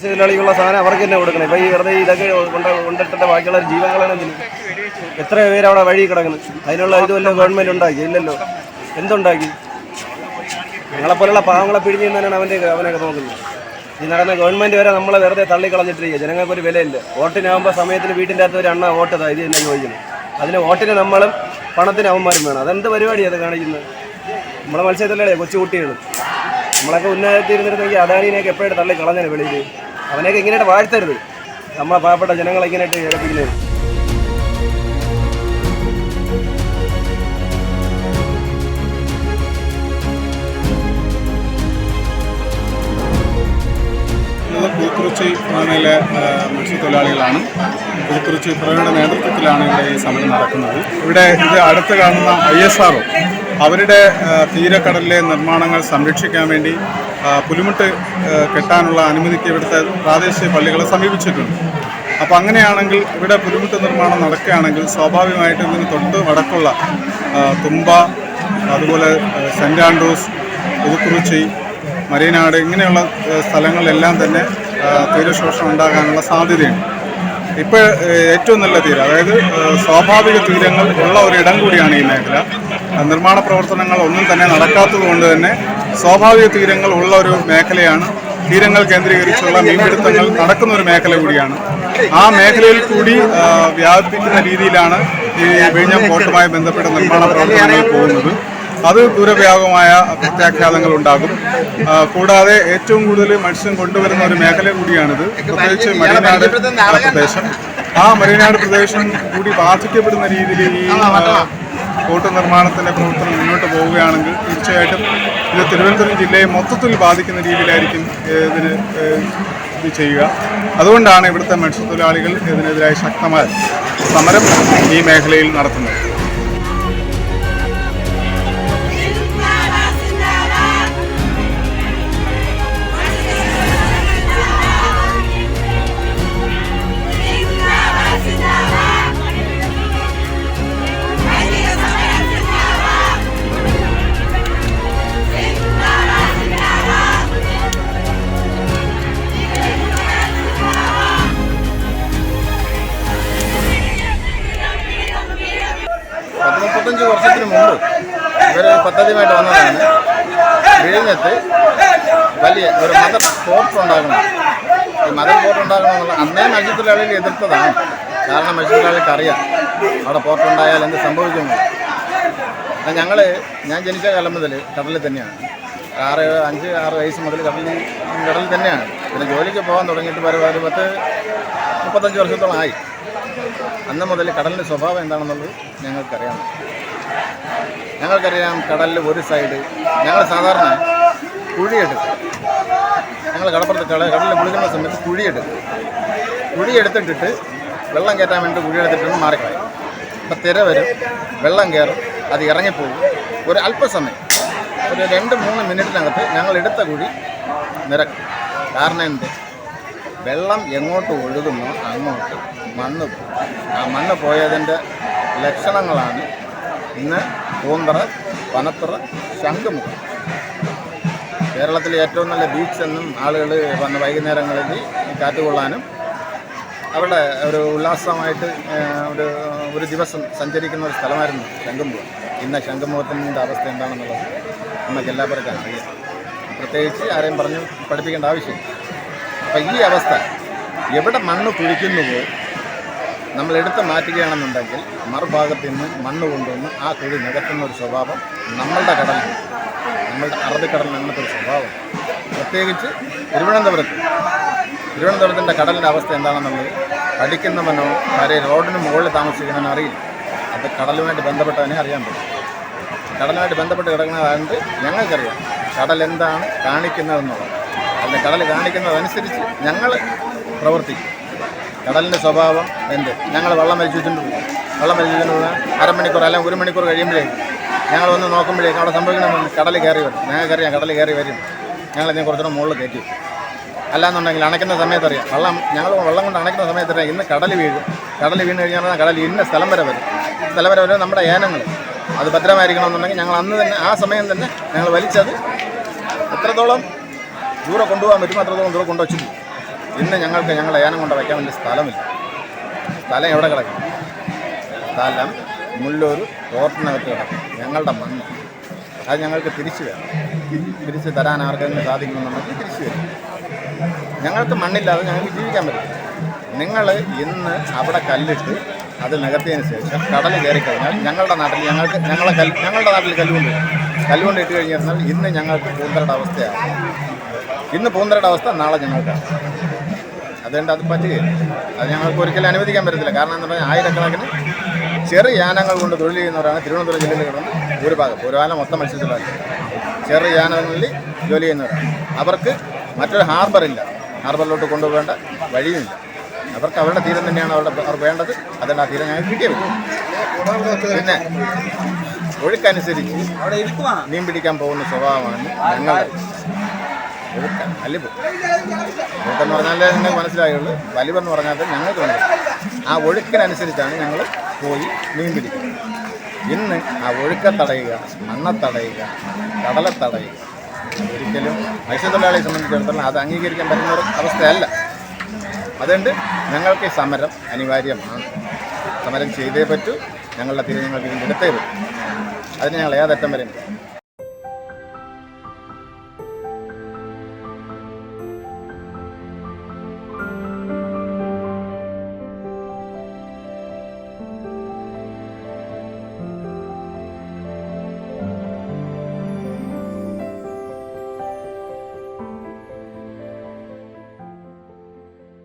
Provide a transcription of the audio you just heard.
മത്സ്യത്തൊഴിലാളികളുള്ള സാധനം അവർക്ക് തന്നെ കൊടുക്കണം. ഇപ്പം ഈ വെറുതെ ഇതൊക്കെ കൊണ്ട് കൊണ്ടിട്ടിട്ട് ബാക്കിയുള്ള ജീവങ്ങളാണ് എത്ര പേര് അവിടെ വഴി കിടക്കുന്നു. അതിനുള്ള ഇതുമല്ലോ ഗവൺമെന്റ് ഉണ്ടാക്കി? ഇല്ലല്ലോ. എന്തുണ്ടാക്കി? ഞങ്ങളെപ്പോലുള്ള പാവങ്ങളെ പിടിഞ്ഞു തന്നെയാണ് അവന്റെ അവനൊക്കെ നോക്കുന്നത്. ഈ നടന്ന ഗവൺമെന്റ് വരെ നമ്മളെ വെറുതെ തള്ളിക്കളഞ്ഞിട്ടിരിക്കുക. ജനങ്ങൾക്കൊരു വിലയില്ല. വോട്ടിനാകുമ്പോൾ സമയത്തിന് വീട്ടിന്റെ അകത്ത് ഒരു അണ്ണ വോട്ട് ഇതാ തന്നെ ചോദിക്കുന്നു. അതിന് വോട്ടിന് നമ്മളും പണത്തിന് അവന്മാരും വേണം. അതെന്ത് പരിപാടിയാണ് അത് കാണിക്കുന്നത്? നമ്മളെ മത്സ്യത്തൊഴിലാളിയാണ് കൊച്ചു കുട്ടികൾ നമ്മളൊക്കെ ഉന്നതത്തിരുന്നിരുന്നെങ്കിൽ അദാനിനെയൊക്കെ എപ്പോഴും തള്ളി കളഞ്ഞാൽ വെളിയിൽ? അവനെയൊക്കെ ഇങ്ങനെയായിട്ട് വാഴ്ത്തരുത്. നമ്മളെ പാവപ്പെട്ട ജനങ്ങളെ ഇങ്ങനെയായിട്ട് ഇഴപ്പിക്കുന്നത് പുതുക്കുറിച്ചി ഫാമിലെ മത്സ്യത്തൊഴിലാളികളാണ്. പുതുക്കുറിച്ചി ഫിറോയുടെ നേതൃത്വത്തിലാണ് ഇവിടെ ഈ സമരം നടക്കുന്നത്. ഇവിടെ ഇത് അടുത്ത് കാണുന്ന ഐ എസ് ആർ അവരുടെ തീരക്കടലിലെ നിർമ്മാണങ്ങൾ സംരക്ഷിക്കാൻ വേണ്ടി പുലിമുട്ട് കെട്ടാനുള്ള അനുമതിക്ക് ഇവിടുത്തെ പ്രാദേശിക പള്ളികളെ സമീപിച്ചിട്ടുണ്ട്. അപ്പോൾ അങ്ങനെയാണെങ്കിൽ ഇവിടെ പുലിമുട്ട് നിർമ്മാണം നടക്കുകയാണെങ്കിൽ സ്വാഭാവികമായിട്ടും ഇതിന് തൊട്ട് വടക്കുള്ള തുമ്പ അതുപോലെ saint saint Andrews Puthukurichy Marianad ഇങ്ങനെയുള്ള സ്ഥലങ്ങളിലെല്ലാം തന്നെ തീരശോഷണം ഉണ്ടാകാനുള്ള സാധ്യതയുണ്ട്. ഇപ്പോൾ ഏറ്റവും നല്ല തീരം അതായത് സ്വാഭാവിക തീരങ്ങൾ ഉള്ള ഒരു ഇടം കൂടിയാണ് ഈ മേഖല. നിർമ്മാണ പ്രവർത്തനങ്ങൾ ഒന്നും തന്നെ നടക്കാത്തത് കൊണ്ട് തന്നെ സ്വാഭാവിക തീരങ്ങൾ ഉള്ള ഒരു മേഖലയാണ്. തീരങ്ങൾ കേന്ദ്രീകരിച്ചുള്ള മീൻപിടുത്തങ്ങൾ നടക്കുന്ന ഒരു മേഖല കൂടിയാണ്. ആ മേഖലയിൽ കൂടി വ്യാപിക്കുന്ന രീതിയിലാണ് ഈ വിഴിഞ്ഞം പോർട്ടുമായി ബന്ധപ്പെട്ട നിർമ്മാണ പ്രവർത്തനങ്ങൾ പോകുന്നത്. അത് ദൂരവ്യാപകമായ പ്രത്യാഘാതങ്ങൾ ഉണ്ടാകും. കൂടാതെ ഏറ്റവും കൂടുതൽ മത്സ്യം കൊണ്ടുവരുന്ന ഒരു മേഖല കൂടിയാണിത്. പ്രത്യേകിച്ച് മലനാട് പ്രദേശം. ആ മലനാട് പ്രദേശം കൂടി ബാധിക്കപ്പെടുന്ന രീതിയിൽ ഈ ആ, നിർമ്മാണത്തിന്റെ പ്രവർത്തനം മുന്നോട്ട് പോവുകയാണെങ്കിൽ തീർച്ചയായിട്ടും ഇത് തിരുവനന്തപുരം ജില്ലയെ മൊത്തത്തിൽ ബാധിക്കുന്ന രീതിയിലായിരിക്കും ഇതിന് ഇത് ചെയ്യുക. അതുകൊണ്ടാണ് ഇവിടുത്തെ മത്സ്യത്തൊഴിലാളികൾ ഇതിനെതിരായി ശക്തമായ സമരം ഈ മേഖലയിൽ നടത്തുന്നത്. പത്ത് മുപ്പത്തഞ്ച് വർഷത്തിന് മുമ്പ് ഇവർ പദ്ധതിയുമായിട്ട് വന്നതാണ്. വിഴിഞ്ഞത്ത് വലിയ ഒരു മദർ പോർട്ട് ഉണ്ടാകണം. ഈ മദർ ഉണ്ടാകണം എന്നുള്ള അന്നേ മത്സ്യത്തൊഴിലാളികൾ എതിർത്തതാണ്. കാരണം മത്സ്യത്തൊഴിലാളികൾക്ക് അറിയാം അവിടെ പോർട്ട് ഉണ്ടായാൽ എന്ത് സംഭവിക്കുന്നു ഞങ്ങൾ ഞാൻ ജനിച്ച കാലം മുതൽ കടലിൽ തന്നെയാണ്. ആറ് അഞ്ച് ആറ് വയസ്സ് മുതൽ കടലിൽ കടലിൽ തന്നെയാണ്. പിന്നെ ജോലിക്ക് പോകാൻ തുടങ്ങിയിട്ട് വരെ ഒരു പത്ത് മുപ്പത്തഞ്ച് വർഷത്തോളം ആയി അന്ന് മുതൽ കടലിന്റെ സ്വഭാവം എന്താണെന്നുള്ളത് ഞങ്ങൾക്കറിയാം. ഞങ്ങൾക്കറിയാം കടലിൽ ഒരു സൈഡ് ഞങ്ങൾ സാധാരണ കുഴിയെടുക്കും. ഞങ്ങൾ കടപ്പുറത്ത് കട കടലിൽ കുളിക്കുന്ന സമയത്ത് കുഴിയെടുക്കും. കുഴിയെടുത്തിട്ടിട്ട് വെള്ളം കയറ്റാൻ വേണ്ടി കുഴിയെടുത്തിട്ട് മാറിക്കളയും. അപ്പം തിര വരും വെള്ളം കയറും അത് ഇറങ്ങിപ്പോകും. ഒരു അല്പസമയം ഒരു രണ്ട് മൂന്ന് മിനിറ്റിനകത്ത് ഞങ്ങൾ എടുത്ത കുഴി നിരക്കും. കാരണം എന്ത്? വെള്ളം എങ്ങോട്ട് ഒഴുകുന്നു അങ്ങോട്ട് മണ്ണ് ആ മണ്ണ് പോയതിന്റെ ലക്ഷണങ്ങളാണ് ഇന്ന് പൂന്തറ പനത്തറ ശംഖുമുഖം. കേരളത്തിലെ ഏറ്റവും നല്ല ബീച്ച് എന്നും ആളുകൾ വന്ന് വൈകുന്നേരങ്ങളിൽ കാറ്റ് കൊള്ളാനും അവിടെ ഒരു ഉല്ലാസമായിട്ട് ഒരു ഒരു ദിവസം സഞ്ചരിക്കുന്ന ഒരു സ്ഥലമായിരുന്നു ശംഖുമുഖം. ഇന്ന് ശംഖുമുഖത്തിന്റെ അവസ്ഥ എന്താണെന്നുള്ളത് നമുക്ക് എല്ലാവർക്കും അറിയാം. പ്രത്യേകിച്ച് ആരെയും പറഞ്ഞു പഠിപ്പിക്കേണ്ട ആവശ്യമില്ല. അപ്പം ഈ അവസ്ഥ എവിടെ മണ്ണ് കുഴിക്കുന്നുവോ നമ്മൾ എടുത്ത് മാറ്റുകയാണെന്നുണ്ടെങ്കിൽ മറുഭാഗത്ത് നിന്ന് മണ്ണ് കൊണ്ടുവന്ന് ആ കുഴി നികത്തുന്ന ഒരു സ്വഭാവം നമ്മളുടെ കടലിൽ നമ്മളുടെ അറബിക്കടലിന് അങ്ങനത്തെ ഒരു സ്വഭാവം. പ്രത്യേകിച്ച് തിരുവനന്തപുരത്ത്. തിരുവനന്തപുരത്തിന്റെ കടലിന്റെ അവസ്ഥ എന്താണെന്നുള്ളത് പഠിക്കുന്നവനോ വരെ റോഡിന് മുകളിൽ താമസിക്കുന്നവനോ അറിയില്ല. അത് കടലുമായിട്ട് ബന്ധപ്പെട്ടവനെ അറിയാൻ പറ്റും. കടലുമായിട്ട് ബന്ധപ്പെട്ട് കിടക്കുന്നതായത് ഞങ്ങൾക്കറിയാം. കടൽ എന്താണ് കാണിക്കുന്നതെന്നുള്ളത്. അതിന്റെ കടൽ കാണിക്കുന്നതനുസരിച്ച് ഞങ്ങൾ പ്രവർത്തിക്കും. കടലിന്റെ സ്വഭാവം എന്ത്? ഞങ്ങൾ വെള്ളം വലിച്ചു പോകും വെള്ളം വലിച്ചിട്ടുണ്ട് അരമണിക്കൂർ അല്ലെങ്കിൽ ഒരു മണിക്കൂർ കഴിയുമ്പോഴേക്കും ഞങ്ങൾ വന്ന് നോക്കുമ്പോഴേക്കും അവിടെ സംഭവിക്കണമെന്ന് കടൽ കയറി വരും. ഞങ്ങൾക്കറിയാം കടൽ കയറി വരും. ഞങ്ങൾ ഇതിനെ കുറച്ചുകൂടെ മുകളിൽ കയറ്റി. അല്ലാന്നുണ്ടെങ്കിൽ അണയ്ക്കുന്ന സമയത്ത് അറിയാം. വെള്ളം ഞങ്ങൾ വെള്ളം കൊണ്ട് അണയ്ക്കുന്ന സമയത്ത് അറിയാം ഇന്ന് കടൽ വീഴും. കടൽ വീണ് കഴിഞ്ഞാൽ കടൽ ഇന്ന സ്ഥലം വരെ വരും. സ്ഥലം വരെ വരും നമ്മുടെ ഏനങ്ങൾ അത് ഭദ്രമായിരിക്കണമെന്നുണ്ടെങ്കിൽ ഞങ്ങൾ അന്ന് തന്നെ ആ സമയം തന്നെ ഞങ്ങൾ വലിച്ചത് എത്രത്തോളം ദൂരെ കൊണ്ടുപോകാൻ പറ്റും അത്രത്തോളം ദൂരെ കൊണ്ടുവച്ചു ഇന്ന് ഞങ്ങൾക്ക് ഞങ്ങൾ ഏനം കൊണ്ട് വയ്ക്കാൻ വേണ്ടി സ്ഥലമില്ല. സ്ഥലം എവിടെ കിടക്കും? സ്ഥലം മുള്ളൂർ തോട്ടിനകത്ത് കിടക്കും. ഞങ്ങളുടെ മണ്ണ്. അത് ഞങ്ങൾക്ക് തിരിച്ചു വരാം തിരിച്ച് തരാൻ ആർക്കെങ്കിലും സാധിക്കുമെന്നുണ്ടെങ്കിൽ തിരിച്ചു വരും ഞങ്ങൾക്ക് മണ്ണില്ലാതെ ഞങ്ങൾക്ക് ജീവിക്കാൻ പറ്റില്ല. നിങ്ങൾ ഇന്ന് അവിടെ കല്ലിട്ട് അത് നികത്തിയതിന് ശേഷം കടൽ കയറി കഴിഞ്ഞാൽ ഞങ്ങളുടെ നാട്ടിൽ ഞങ്ങൾക്ക് ഞങ്ങളെ കല്ല് ഞങ്ങളുടെ നാട്ടിൽ കല്ലുകൊണ്ട് കല്ലുകൊണ്ട് ഇട്ട് കഴിഞ്ഞാൽ ഇന്ന് ഞങ്ങൾക്ക് പൂന്തരയുടെ അവസ്ഥയാണ്. ഇന്ന് പൂന്തരയുടെ അവസ്ഥ നാളെ ഞങ്ങൾക്കാണ്. അതുകൊണ്ട് അത് പറ്റുകയില്ല. അത് ഞങ്ങൾക്ക് ഒരിക്കലും അനുവദിക്കാൻ പറ്റത്തില്ല. കാരണം എന്ന് പറഞ്ഞാൽ ആയിരക്കണക്കിന് ചെറിയ യാനങ്ങൾ കൊണ്ട് തൊഴിൽ ചെയ്യുന്നവരാണ് തിരുവനന്തപുരം ജില്ലയിൽ കിടന്ന് ഭൂരിഭാഗം ഭൂരിഭാഗം മൊത്തം മത്സ്യത്തൊഴിലാളി. ചെറിയ യാനങ്ങളിൽ ജോലി ചെയ്യുന്നവരാണ്. അവർക്ക് മറ്റൊരു ഹാർബറില്ല ഹാർബറിലോട്ട് കൊണ്ടുപോകേണ്ട വഴിയുമില്ല. അവർക്ക് അവരുടെ തീരം തന്നെയാണ് അവരുടെ അവർക്ക് വേണ്ടത്. അതുകൊണ്ട് ആ തീരം ഞങ്ങൾക്ക് കിട്ടിയത് പിന്നെ ഒഴുക്കനുസരിച്ച് മീൻ പിടിക്കാൻ പോകുന്ന സ്വഭാവമാണ് ഞങ്ങളുടെ. ഒഴുക്ക വലിവ് ഒഴുക്കെന്ന് പറഞ്ഞാലേ നിങ്ങൾക്ക് മനസ്സിലായുള്ളൂ. വലിവെന്ന് പറഞ്ഞാൽ ഞങ്ങൾക്ക് മനസ്സിലായി ആ ഒഴുക്കിനനുസരിച്ചാണ് ഞങ്ങൾ പോയി മീൻ പിടിക്കുന്നത് ഇന്ന് ആ ഒഴുക്കെ തടയുക മണ്ണ തടയുക കടലെ തടയുക ഒരിക്കലും മത്സ്യത്തൊഴിലാളിയെ സംബന്ധിച്ചിടത്തോളം അത് അംഗീകരിക്കാൻ പറ്റുന്ന ഒരു അവസ്ഥയല്ല. അതുകൊണ്ട് ഞങ്ങൾക്ക് ഈ സമരം അനിവാര്യമാണ്. സമരം ചെയ്തേ പറ്റൂ. ഞങ്ങളുടെ തീരെ ഞങ്ങൾക്ക് ഇതിന്റെ എടുത്തേ പറ്റൂ. അതിന് ഞങ്ങൾ ഏതറ്റം വരെ